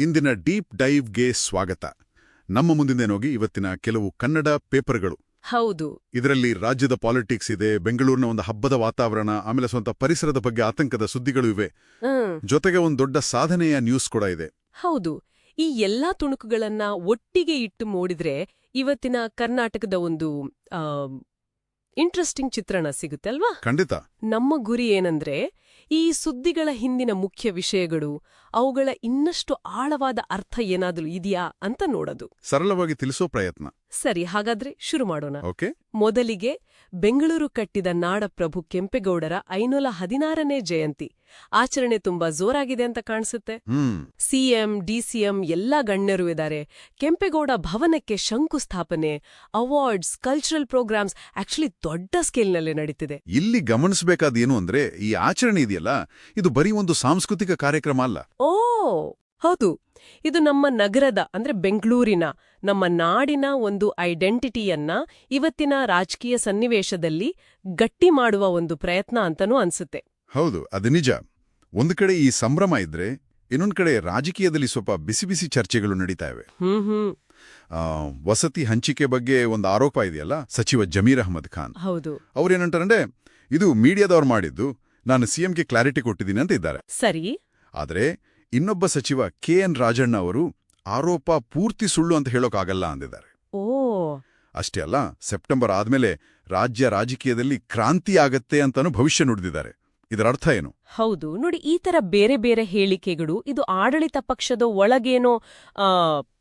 ಇಂದಿನ ಡೀಪ್ ಡೈವ್ಗೆ ಸ್ವಾಗತ. ನಮ್ಮ ಮುಂದಿನೇನೋಗಿ ಇವತ್ತಿನ ಕೆಲವು ಕನ್ನಡ ಪೇಪರ್ಗಳು. ಹೌದು. ಇದರಲ್ಲಿ ರಾಜ್ಯದ ಪಾಲಿಟಿಕ್ಸ್ ಇದೆ ಬೆಂಗಳೂರಿನ ಒಂದು ಹಬ್ಬದ ವಾತಾವರಣ ಆಮೇಲೆ ಸ್ವಂತ ಪರಿಸರದ ಬಗ್ಗೆ ಆತಂಕದ ಸುದ್ದಿಗಳು ಇವೆ. ಜೊತೆಗೆ ಒಂದು ದೊಡ್ಡ ಸಾಧನೆಯ ನ್ಯೂಸ್ ಕೂಡ ಇದೆ. ಹೌದು. ಈ ಎಲ್ಲಾ ತುಣುಕುಗಳನ್ನ ಒಟ್ಟಿಗೆ ಇಟ್ಟು ಮೂಡಿದ್ರೆ ಇವತ್ತಿನ ಕರ್ನಾಟಕದ ಒಂದು ಇಂಟ್ರೆಸ್ಟಿಂಗ್ ಚಿತ್ರಣ ಸಿಗುತ್ತೆ ಅಲ್ವಾ? ಖಂಡಿತ. ನಮ್ಮ ಗುರಿ ಏನಂದ್ರೆ ಈ ಸುದ್ದಿಗಳ ಹಿಂದಿನ ಮುಖ್ಯ ವಿಷಯಗಳು, ಅವುಗಳ ಇನ್ನಷ್ಟು ಆಳವಾದ ಅರ್ಥ ಏನಾದರೂ ಇದೆಯಾ ಅಂತ ನೋಡೋದು. ಸರಳವಾಗಿ ತಿಳಿಸೋ ಪ್ರಯತ್ನ. ಸರಿ ಹಾಗಾದ್ರೆ ಶುರು ಮಾಡೋಣ. ಓಕೆ. ಮೊದಲಿಗೆ ಬೆಂಗಳೂರು ಕಟ್ಟಿದ ನಾಡಪ್ರಭು ಕೆಂಪೇಗೌಡರ ಐನೂಲ ಹದಿನಾರನೇ ಜಯಂತಿ. ಆಚರಣೆ ತುಂಬಾ ಜೋರಾಗಿದೆ ಅಂತ ಕಾಣಿಸುತ್ತೆ. ಸಿಎಂ ಡಿಸಿಎಂ ಎಲ್ಲಾ ಗಣ್ಯರು ಇದ್ದಾರೆ. ಕೆಂಪೇಗೌಡ ಭವನಕ್ಕೆ ಶಂಕುಸ್ಥಾಪನೆ ಅವಾರ್ಡ್ಸ್ ಕಲ್ಚರಲ್ ಪ್ರೋಗ್ರಾಮ್ಸ್ ಆಕ್ಚುಲಿ ದೊಡ್ಡ ಸ್ಕೇಲ್ನಲ್ಲಿ ನಡೀತಿದೆ. ಇಲ್ಲಿ ಗಮನಿಸಬೇಕಾದ ಏನು ಅಂದ್ರೆ ಈ ಆಚರಣೆ ಇದೆಯಲ್ಲ ಇದು ಬರೀ ಒಂದು ಸಾಂಸ್ಕೃತಿಕ ಕಾರ್ಯಕ್ರಮ ಅಲ್ಲ. ಓ ಹೌದು. ಇದು ನಮ್ಮ ನಗರದ ಅಂದ್ರೆ ಬೆಂಗಳೂರಿನ ನಮ್ಮ ನಾಡಿನ ಒಂದು ಐಡೆಂಟಿಟಿಯನ್ನ ಇವತ್ತಿನ ರಾಜಕೀಯ ಸನ್ನಿವೇಶದಲ್ಲಿ ಗಟ್ಟಿ ಮಾಡುವ ಒಂದು ಪ್ರಯತ್ನ ಅಂತನೂ ಅನ್ಸುತ್ತೆ. ಹೌದು ಅದು ನಿಜ. ಒಂದು ಕಡೆ ಈ ಸಂಭ್ರಮ ಇದ್ರೆ ಇನ್ನೊಂದು ಕಡೆ ರಾಜಕೀಯದಲ್ಲಿ ಸ್ವಲ್ಪ ಬಿಸಿ ಬಿಸಿ ಚರ್ಚೆಗಳು ನಡೀತಾ ಇವೆ. ವಸತಿ ಹಂಚಿಕೆ ಬಗ್ಗೆ ಒಂದು ಆರೋಪ ಇದೆಯಲ್ಲ ಸಚಿವ ಜಮೀರ್ ಅಹಮದ್ ಖಾನ್. ಹೌದು. ಅವ್ರೇನಂಟಾರಂದ್ರೆ ಇದು ಮೀಡಿಯಾದವ್ರು ಮಾಡಿದ್ದು ನಾನು ಸಿಎಂಗೆ ಕ್ಲಾರಿಟಿ ಕೊಟ್ಟಿದ್ದೀನಿ ಅಂತ ಇದ್ದಾರೆ. ಸರಿ. ಆದರೆ ಇನ್ನೊಬ್ಬ ಸಚಿವ ಕೆ ಎನ್ ರಾಜಣ್ಣ ಅವರು ಆರೋಪ ಪೂರ್ತಿ ಸುಳ್ಳು ಅಂತ ಹೇಳೋಕ್ಕಾಗಲ್ಲ ಅಂದಿದ್ದಾರೆ. ಓ. ಅಷ್ಟೇ ಅಲ್ಲ ಸೆಪ್ಟೆಂಬರ್ ಆದ್ಮೇಲೆ ರಾಜ್ಯ ರಾಜಕೀಯದಲ್ಲಿ ಕ್ರಾಂತಿ ಆಗತ್ತೆ ಅಂತಾನು ಭವಿಷ್ಯ ನುಡಿದಿದ್ದಾರೆ. ಇದರ ಅರ್ಥ ಏನು? ಹೌದು ನೋಡಿ ಈ ತರ ಬೇರೆ ಬೇರೆ ಹೇಳಿಕೆಗಳು ಇದು ಆಡಳಿತ ಪಕ್ಷದ ಒಳಗೇನೋ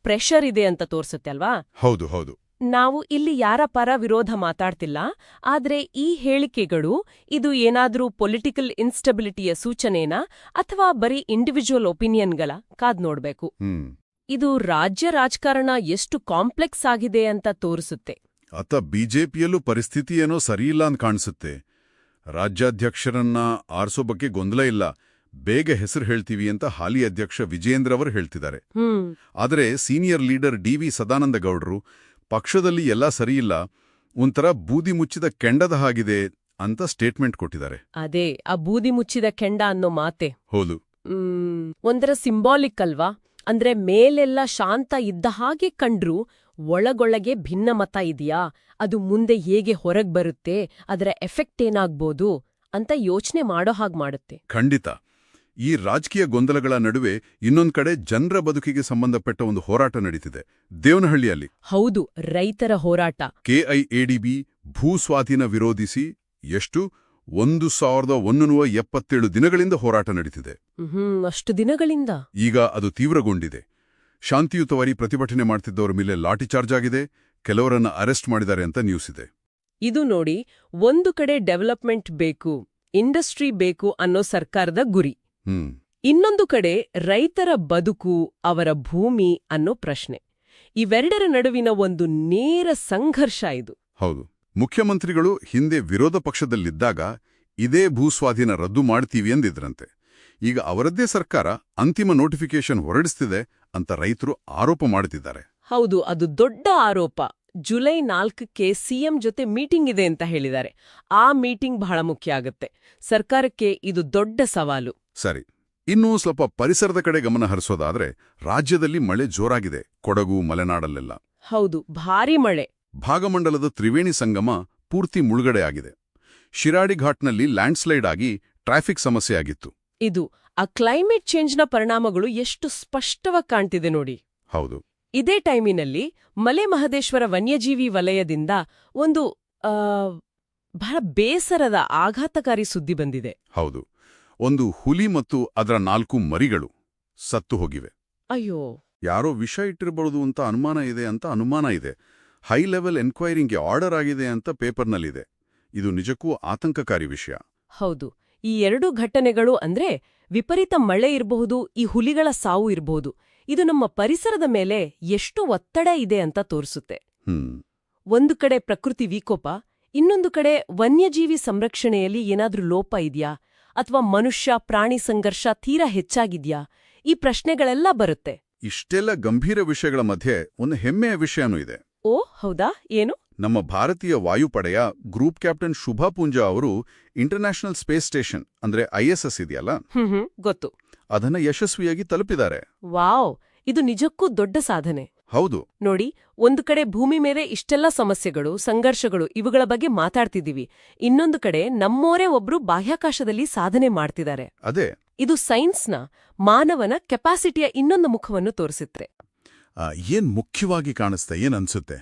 ಪ್ರೆಷರ್ ಇದೆ ಅಂತ ತೋರಿಸುತ್ತೆ ಅಲ್ವಾ? ಹೌದು ಹೌದು. ನಾವು ಇಲ್ಲಿ ಯಾರ ಪರ ವಿರೋಧ ಮಾತಾಡ್ತಿಲ್ಲ ಆದ್ರೆ ಈ ಹೇಳಿಕೆಗಳು ಇದು ಏನಾದ್ರೂ ಪೊಲಿಟಿಕಲ್ ಇನ್ಸ್ಟೆಬಿಲಿಟಿಯ ಸೂಚನೆನಾ ಅಥವಾ ಬರೀ ಇಂಡಿವಿಜುವಲ್ ಒಪಿನಿಯನ್ಗಳ? ಕಾದ್ ನೋಡ್ಬೇಕು. ಇದು ರಾಜ್ಯ ರಾಜಕಾರಣ ಎಷ್ಟು ಕಾಂಪ್ಲೆಕ್ಸ್ ಆಗಿದೆ ಅಂತ ತೋರಿಸುತ್ತೆ. ಅತ್ತ ಬಿಜೆಪಿಯಲ್ಲೂ ಪರಿಸ್ಥಿತಿ ಏನೋ ಸರಿಯಿಲ್ಲ ಅಂತ ಕಾಣಿಸುತ್ತೆ. ರಾಜ್ಯಾಧ್ಯಕ್ಷರನ್ನ ಆರಿಸೋ ಬಗ್ಗೆ ಗೊಂದಲ ಇಲ್ಲ. ಬೇಗ ಹೆಸರು ಹೇಳ್ತೀವಿ ಅಂತ ಹಾಲಿ ಅಧ್ಯಕ್ಷ ವಿಜೇಂದ್ರ ಅವರು ಹೇಳ್ತಿದ್ದಾರೆ ಆದರೆ senior leader D V Sadananda ಗೌಡರು ಪಕ್ಷದಲ್ಲಿ ಎಲ್ಲ ಸರಿಯಿಲ್ಲ ಒಂಥರ ಬೂದಿ ಮುಚ್ಚಿದ ಕೆಂಡದ ಹಾಗಿದೆ ಅಂತ ಸ್ಟೇಟ್ಮೆಂಟ್ ಕೊಟ್ಟಿದ್ದಾರೆ. ಅದೇ ಆ ಬೂದಿ ಮುಚ್ಚಿದ ಕೆಂಡ ಅನ್ನೋ ಮಾತೆ. ಹೌದು. ಒಂದರ ಸಿಂಬಾಲಿಕ್ ಅಲ್ವಾ? ಅಂದ್ರೆ ಮೇಲೆಲ್ಲ ಶಾಂತ ಇದ್ದ ಹಾಗೆ ಕಂಡ್ರು ಒಳಗೊಳಗೆ ಭಿನ್ನ ಮತ ಇದೆಯಾ? ಅದು ಮುಂದೆ ಹೇಗೆ ಹೊರಗ್ ಬರುತ್ತೆ? ಅದರ ಎಫೆಕ್ಟ್ ಏನಾಗ್ಬೋದು ಅಂತ ಯೋಚನೆ ಮಾಡೋ ಹಾಗೆ ಮಾಡುತ್ತೆ. ಖಂಡಿತ. ಈ ರಾಜಕೀಯ ಗೊಂದಲಗಳ ನಡುವೆ ಇನ್ನೊಂದು ಕಡೆ ಜನರ ಬದುಕಿಗೆ ಸಂಬಂಧಪಟ್ಟ ಒಂದು ಹೋರಾಟ ನಡೀತಿದೆ. ದೇವನಹಳ್ಳಿಯಲ್ಲಿ. ಹೌದು ರೈತರ ಹೋರಾಟ. ಕೆಐಎಡಿಬಿ ಭೂ ಸ್ವಾಧೀನ ವಿರೋಧಿಸಿ ಎಷ್ಟು? ಒಂದು ಸಾವಿರದ ಒಂದೂರ ಎಪ್ಪತ್ತೇಳು ದಿನಗಳಿಂದ ಹೋರಾಟ ನಡೀತಿದೆ. ಅಷ್ಟು ದಿನಗಳಿಂದ. ಈಗ ಅದು ತೀವ್ರಗೊಂಡಿದೆ. ಶಾಂತಿಯುತವಾಗಿ ಪ್ರತಿಭಟನೆ ಮಾಡ್ತಿದ್ದವರ ಮೇಲೆ ಲಾಠಿ ಚಾರ್ಜ್ ಆಗಿದೆ. ಕೆಲವರನ್ನ ಅರೆಸ್ಟ್ ಮಾಡಿದ್ದಾರೆ ಅಂತ ನ್ಯೂಸ್ ಇದೆ. ಇದು ನೋಡಿ ಒಂದು ಕಡೆ ಡೆವಲಪ್ಮೆಂಟ್ ಬೇಕು ಇಂಡಸ್ಟ್ರಿ ಬೇಕು ಅನ್ನೋ ಸರ್ಕಾರದ ಗುರಿ. ಇನ್ನೊಂದು ಕಡೆ ರೈತರ ಬದುಕು ಅವರ ಭೂಮಿ ಅನ್ನೋ ಪ್ರಶ್ನೆ. ಇವೆರಡರ ನಡುವಿನ ಒಂದು ನೇರ ಸಂಘರ್ಷ ಇದು. ಹೌದು. ಮುಖ್ಯಮಂತ್ರಿಗಳು ಹಿಂದೆ ವಿರೋಧ ಪಕ್ಷದಲ್ಲಿದ್ದಾಗ ಇದೇ ಭೂಸ್ವಾಧೀನ ರದ್ದು ಮಾಡ್ತೀವಿ ಎಂದಿದ್ರಂತೆ. ಈಗ ಅವರದ್ದೇ ಸರ್ಕಾರ ಅಂತಿಮ ನೋಟಿಫಿಕೇಶನ್ ಹೊರಡಿಸ್ತಿದೆ ಅಂತ ರೈತರು ಆರೋಪ ಮಾಡುತ್ತಿದ್ದಾರೆ ಹೌದು ಅದು ದೊಡ್ಡ ಆರೋಪ. ಜುಲೈ ನಾಲ್ಕಕ್ಕೆ ಸಿಎಂ ಜೊತೆ ಮೀಟಿಂಗ್ ಇದೆ ಅಂತ ಹೇಳಿದ್ದಾರೆ. ಆ ಮೀಟಿಂಗ್ ಬಹಳ ಮುಖ್ಯ ಆಗುತ್ತೆ. ಸರ್ಕಾರಕ್ಕೆ ಇದು ದೊಡ್ಡ ಸವಾಲು. ಸರಿ ಇನ್ನೂ ಸ್ವಲ್ಪ ಪರಿಸರದ ಕಡೆ ಗಮನ ಹರಿಸೋದಾದ್ರೆ ರಾಜ್ಯದಲ್ಲಿ ಮಳೆ ಜೋರಾಗಿದೆ ಕೊಡಗು ಮಲೆನಾಡಲ್ಲೆಲ್ಲ. ಹೌದು ಭಾರಿ ಮಳೆ. ಭಾಗಮಂಡಲದ ತ್ರಿವೇಣಿ ಸಂಗಮ ಪೂರ್ತಿ ಮುಳುಗಡೆಯಾಗಿದೆ ಶಿರಾಡಿ ಘಾಟ್ನಲ್ಲಿ ಲ್ಯಾಂಡ್ಸ್ಲೈಡ್ ಆಗಿ ಟ್ರಾಫಿಕ್ ಸಮಸ್ಯೆ ಆಗಿತ್ತು. ಇದು ಆ ಕ್ಲೈಮೇಟ್ ಚೇಂಜ್ನ ಪರಿಣಾಮಗಳು ಎಷ್ಟು ಸ್ಪಷ್ಟವಾಗಿ ಕಾಣ್ತಿದೆ ನೋಡಿ. ಹೌದು. ಇದೇ ಟೈಮಿನಲ್ಲಿ ಮಲೆ ಮಹದೇಶ್ವರ ವನ್ಯಜೀವಿ ವಲಯದಿಂದ ಒಂದು ಬಹಳ ಬೇಸರದ ಆಘಾತಕಾರಿ ಸುದ್ದಿ ಬಂದಿದೆ. ಹೌದು. ಒಂದು ಹುಲಿ ಮತ್ತು ಅದರ ನಾಲ್ಕು ಮರಿಗಳು ಸತ್ತು ಹೋಗಿವೆ. ಅಯ್ಯೋ. ಯಾರೋ ವಿಷ ಇಟ್ಟಿರಬಹುದು ಅಂತ ಅನುಮಾನ ಇದೆ ಅಂತ ಅನುಮಾನ ಇದೆ. ಹೈ ಲೆವೆಲ್ ಎನ್ಕ್ವೈರಿಂಗ್ಗೆ ಆರ್ಡರ್ ಆಗಿದೆ ಅಂತ ಪೇಪರ್ನಲ್ಲಿದೆ. ಇದು ನಿಜಕ್ಕೂ ಆತಂಕಕಾರಿ ವಿಷಯ. ಹೌದು. ಈ ಎರಡು ಘಟನೆಗಳು ಅಂದ್ರೆ ವಿಪರೀತ ಮಳೆ ಇರಬಹುದು ಈ ಹುಲಿಗಳ ಸಾವು ಇರಬಹುದು. ಇದು ನಮ್ಮ ಪರಿಸರದ ಮೇಲೆ ಎಷ್ಟು ಒತ್ತಡ ಇದೆ ಅಂತ ತೋರಿಸುತ್ತೆ. ಹ್ಮ್. ಒಂದು ಕಡೆ ಪ್ರಕೃತಿ ವಿಕೋಪ ಇನ್ನೊಂದು ಕಡೆ ವನ್ಯಜೀವಿ ಸಂರಕ್ಷಣೆಯಲ್ಲಿ ಏನಾದ್ರೂ ಲೋಪ ಇದೆಯಾ? ಅಥವಾ ಮನುಷ್ಯ ಪ್ರಾಣಿ ಸಂಘರ್ಷ ತೀರಾ ಹೆಚ್ಚಾಗಿದ್ಯಾ? ಈ ಪ್ರಶ್ನೆಗಳೆಲ್ಲ ಬರುತ್ತೆ. ಇಷ್ಟೆಲ್ಲ ಗಂಭೀರ ವಿಷಯಗಳ ಮಧ್ಯೆ ಒಂದು ಹೆಮ್ಮೆಯ ವಿಷಯನೂ ಇದೆ. ಓ ಹೌದಾ? ಏನು? ನಮ್ಮ ಭಾರತೀಯ ವಾಯುಪಡೆಯ ಗ್ರೂಪ್ ಕ್ಯಾಪ್ಟನ್ ಶುಭಾ ಪೂಂಜಾ ಅವರು ಇಂಟರ್ನ್ಯಾಷನಲ್ ಸ್ಪೇಸ್ ಸ್ಟೇಷನ್ ಅಂದ್ರೆ ಐಎಸ್ಎಸ್ ಇದೆಯಲ್ಲ? ಗೊತ್ತು. ಅದನ್ನ ಯಶಸ್ವಿಯಾಗಿ ತಲುಪಿದ್ದಾರೆ. ವಾವ್ ಇದು ನಿಜಕ್ಕೂ ದೊಡ್ಡ ಸಾಧನೆ. ಹೌದು. ನೋಡಿ ಒಂದು ಕಡೆ ಭೂಮಿ ಮೇಲೆ ಇಷ್ಟೆಲ್ಲ ಸಮಸ್ಯೆಗಳು ಸಂಘರ್ಷಗಳು ಇವುಗಳ ಬಗ್ಗೆ ಮಾತಾಡ್ತಿದೀವಿ ಇನ್ನೊಂದು ಕಡೆ ನಮ್ಮೋರೇ ಒಬ್ರು ಬಾಹ್ಯಾಕಾಶದಲ್ಲಿ ಸಾಧನೆ ಮಾಡ್ತಿದ್ದಾರೆ. ಅದೇ. ಇದು ಸೈನ್ಸ್ನ ಮಾನವನ ಕೆಪಾಸಿಟಿಯ ಇನ್ನೊಂದು ಮುಖವನ್ನು ತೋರಿಸುತ್ತೆ. ಏನ್ ಮುಖ್ಯವಾಗಿ ಕಾಣಿಸ್ತಾ ಏನ್ ಅನ್ಸುತ್ತೆ?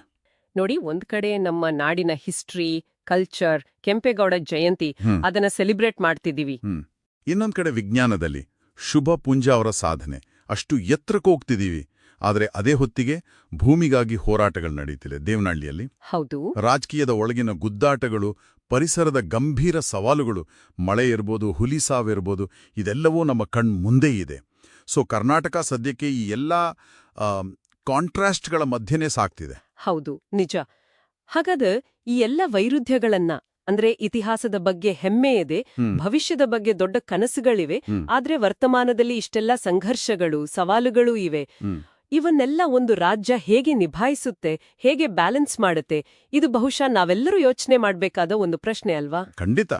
ನೋಡಿ ಒಂದ್ ಕಡೆ ನಮ್ಮ ನಾಡಿನ ಹಿಸ್ಟ್ರಿ ಕಲ್ಚರ್ ಕೆಂಪೇಗೌಡ ಜಯಂತಿ ಅದನ್ನ ಸೆಲಿಬ್ರೇಟ್ ಮಾಡ್ತಿದ್ದೀವಿ. ಇನ್ನೊಂದ್ ಕಡೆ ವಿಜ್ಞಾನದಲ್ಲಿ ಶುಭ ಪುಂಜ ಅವರ ಸಾಧನೆ. ಅಷ್ಟು ಎತ್ತರಕ್ಕೆ ಹೋಗ್ತಿದೀವಿ ಆದರೆ ಅದೇ ಹೊತ್ತಿಗೆ ಭೂಮಿಗಾಗಿ ಹೋರಾಟಗಳು ನಡೆಯುತ್ತಿದೆ ದೇವನಹಳ್ಳಿಯಲ್ಲಿ. ಹೌದು. ರಾಜಕೀಯದ ಒಳಗಿನ ಗುದ್ದಾಟಗಳು ಪರಿಸರದ ಗಂಭೀರ ಸವಾಲುಗಳು ಮಳೆ ಇರ್ಬೋದು ಹುಲಿ ಸಾವಿರ್ಬೋದು ಇದೆಲ್ಲವೂ ನಮ್ಮ ಕಣ್ ಮುಂದೆ ಇದೆ. ಸೊ ಕರ್ನಾಟಕ ಸದ್ಯಕ್ಕೆ ಈ ಎಲ್ಲ ಕಾಂಟ್ರಾಸ್ಟ್ಗಳ ಮಧ್ಯೆನೇ ಸಾಕ್ತಿದೆ ಹೌದು ನಿಜ. ಹಾಗಾದ ಈ ಎಲ್ಲ ವೈರುಧ್ಯಗಳನ್ನ ಅಂದ್ರೆ ಇತಿಹಾಸದ ಬಗ್ಗೆ ಹೆಮ್ಮೆ ಇದೆ ಭವಿಷ್ಯದ ಬಗ್ಗೆ ದೊಡ್ಡ ಕನಸುಗಳಿವೆ. ಆದ್ರೆ ವರ್ತಮಾನದಲ್ಲಿ ಇಷ್ಟೆಲ್ಲ ಸಂಘರ್ಷಗಳು ಸವಾಲುಗಳು ಇವೆ. ಇವನ್ನೆಲ್ಲ ಒಂದು ರಾಜ್ಯ ಹೇಗೆ ನಿಭಾಯಿಸುತ್ತೆ, ಹೇಗೆ ಬ್ಯಾಲೆನ್ಸ್ ಮಾಡುತ್ತೆ, ಇದು ಬಹುಶಃ ನಾವೆಲ್ಲರೂ ಯೋಚನೆ ಮಾಡಬೇಕಾದ ಒಂದು ಪ್ರಶ್ನೆ ಅಲ್ವಾ? ಖಂಡಿತ.